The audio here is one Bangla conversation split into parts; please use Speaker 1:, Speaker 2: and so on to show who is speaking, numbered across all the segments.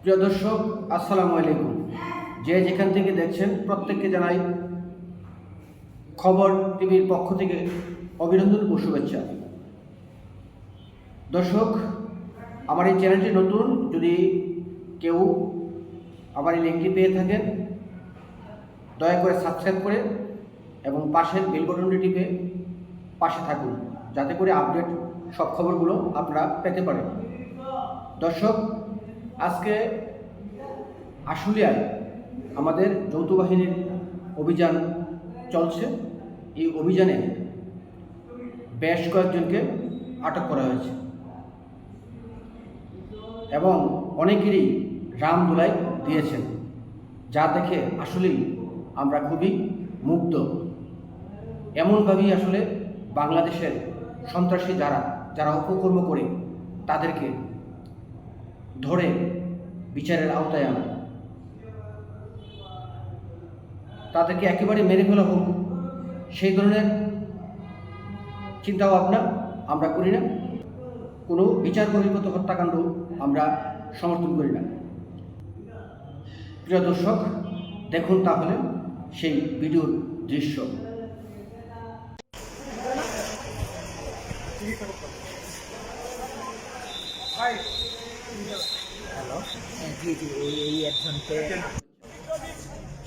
Speaker 1: প্রিয় দর্শক, আসসালামু আলাইকুম। যে যেখান থেকে দেখছেন, প্রত্যেককে জানাই খবর টিভির পক্ষ থেকে অভিনন্দন ও শুভেচ্ছা। দর্শক, আমার এই চ্যানেলটি নতুন, যদি কেউ আমার এই লিঙ্কটি পেয়ে থাকেন, দয়া করে সাবস্ক্রাইব করে এবং পাশের বেল বটনটি টিপে পাশে থাকুন, যাতে করে আপডেট সব খবরগুলো আপনারা পেতে পারেন। দর্শক, আজকে আশুলিয়ায় আমাদের যৌথ বাহিনীর অভিযান চলছে। এই অভিযানে বেশ কয়েকজনকে আটক করা হয়েছে। এবং অনেকেরই রাম দুলাই দিয়েছেন, যা দেখে আসলেই আমরা খুবই মুগ্ধ। এমনভাবেই আসলে বাংলাদেশের সন্ত্রাসী যারা যারা অপকর্ম করে, তাদেরকে ধরে বিচারের আওতায় আনা। তাদেরকে একেবারে মেরে ফেলা হোক, সেই ধরনের চিন্তা ভাবনা আমরা করি না। কোনো বিচার বহির্ভূত হত্যাকাণ্ড আমরা সমর্থন করি না। প্রিয় দর্শক, দেখুন তাহলে সেই ভিডিওর দৃশ্য।
Speaker 2: হ্যালো জি জি এই এই একজনকে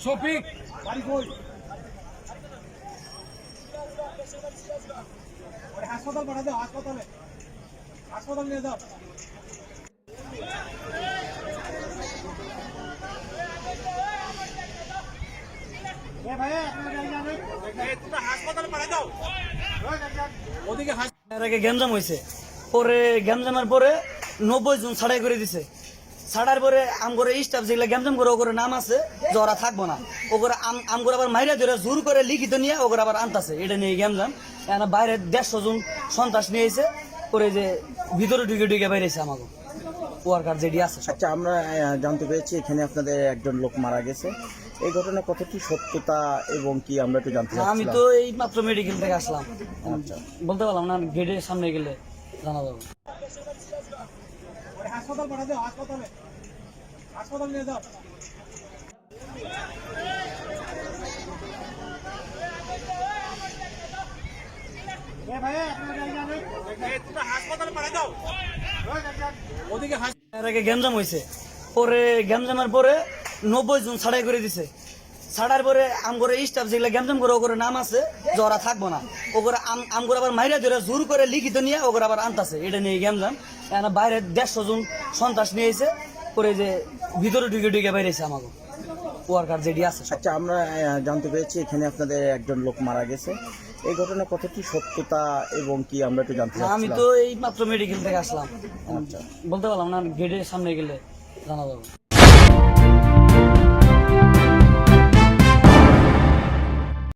Speaker 3: শফিক বাড়ি কই? হাসপাতাল পাঠা দাও হাসপাতালে। হাসপাতাল নিয়ে যাও। এ ভাই আপনার গাড়ি যাবে হাসপাতালে পাঠা দাও। ওদিকে হাস
Speaker 4: গ্যামজাম হয়েছে পরে গ্যামজামের পরে নব্বই জন ছাড়াই করে দিছে। ছাড়ার পরে আম করে স্টাফ যেগুলো গ্যামজাম করে ওগুলো নাম আছে যে ওরা থাকব না। ওগুলো আম আম করে আবার মাইরা ধরে জোর করে লিখিত নিয়ে ওগুলো আবার আনতাছে। এটা নিয়ে গ্যামজাম এখানে বাইরে দেড়শো জন সন্ত্রাস নিয়ে এসে করে যে ভিতরে ঢুকে ঢুকে বাইরেছে আমাকে ওয়ার্কার যেটি আছে
Speaker 2: আচ্ছা আমরা জানতে পেরেছি এখানে আপনাদের একজন লোক মারা গেছে। এই ঘটনা কতটি সত্যতা এবং কি আমরা একটু জানতে
Speaker 4: আমি তো এই মাত্র মেডিকেল থেকে আসলাম। বলতে পারলাম না গেটের সামনে গেলে জানা যাবে।
Speaker 3: হাসপাতাল পাঠাতে, হাসপাতালে। হাসপাতাল নিয়ে যাও। ওদিকে
Speaker 4: গ্যামজাম হয়েছে পরে গ্যামজামের পরে নব্বই জন ছাড়াই করে দিছে। ছাড়ার পরে আম করে স্টাফ যেগুলো গ্যামজাম করে ওগুলো নাম আছে ওরা থাকব না। ওগুলো আম আম করে আবার মাইরা ধরে জোর করে লিখিত নিয়ে ওগুলো আবার আনতাছে। এটা নিয়ে গ্যামজাম। এখানে বাইরে দেড়শো জন সন্ত্রাস নিয়ে এসে করে যে ভিতরে ঢুকে ঢুকে বাইরেছে আমাকে ওয়ার্কার যেটি আছে।
Speaker 2: আচ্ছা আমরা জানতে পেরেছি এখানে আপনাদের একজন লোক মারা গেছে। এই ঘটনা কতটি সত্যতা এবং কি আমরা একটু জানতে
Speaker 4: আমি তো এই মাত্র মেডিকেল থেকে আসলাম। বলতে পারলাম না গেটের সামনে গেলে জানা যাবে।